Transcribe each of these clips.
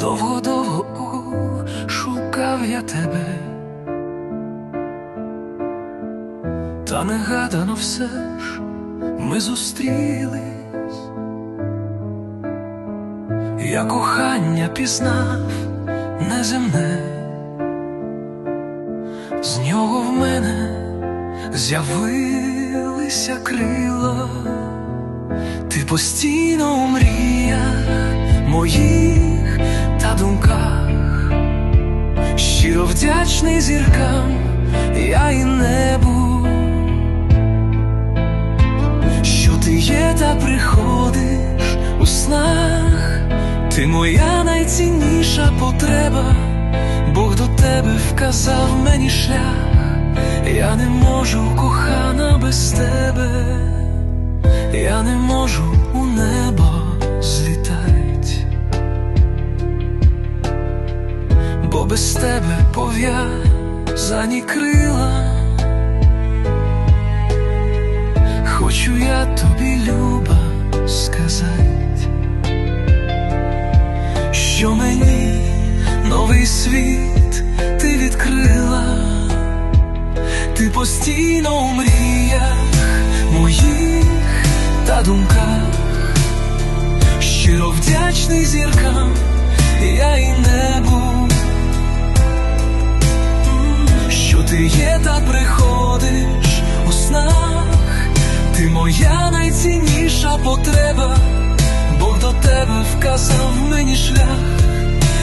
Довго-довго шукав я тебе, та негадано все ж ми зустрілись, я кохання пізнав неземне, з нього в мене з'явилися крила, ти постійно у мріях моїх та думках, щиро вдячний зіркам, я і небу, що ти є та приходиш у снах, ти моя найцінніша потреба, Бог до тебе вказав мені шлях, я не можу, кохана, без тебе, я не можу у небо без тебе пов'язані крила. Хочу я тобі, люба, сказать, що мені новий світ ти відкрила, ти постійно у мріях потреба, Бог до тебе вказав мені шлях,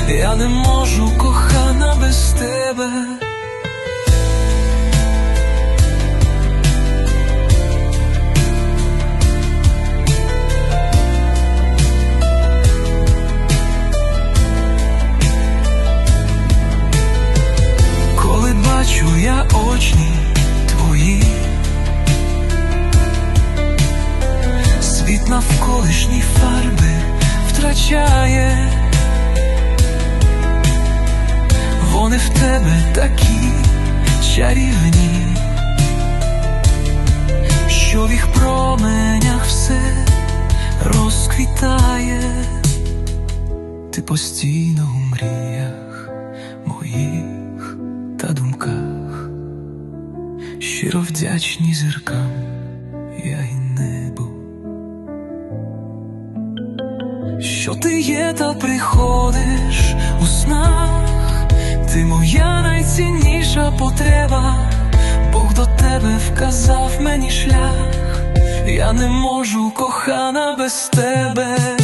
я не можу, кохана, без тебе. Навколишній фарби втрачає, вони в тебе такі чарівні, що в їх променях все розквітає, ти постійно у мріях моїх та думках, щиро вдячні зіркам, я й небу, що ти є та приходиш у снах, ти моя найцінніша потреба, Бог до тебе вказав мені шлях, я не можу, кохана, без тебе.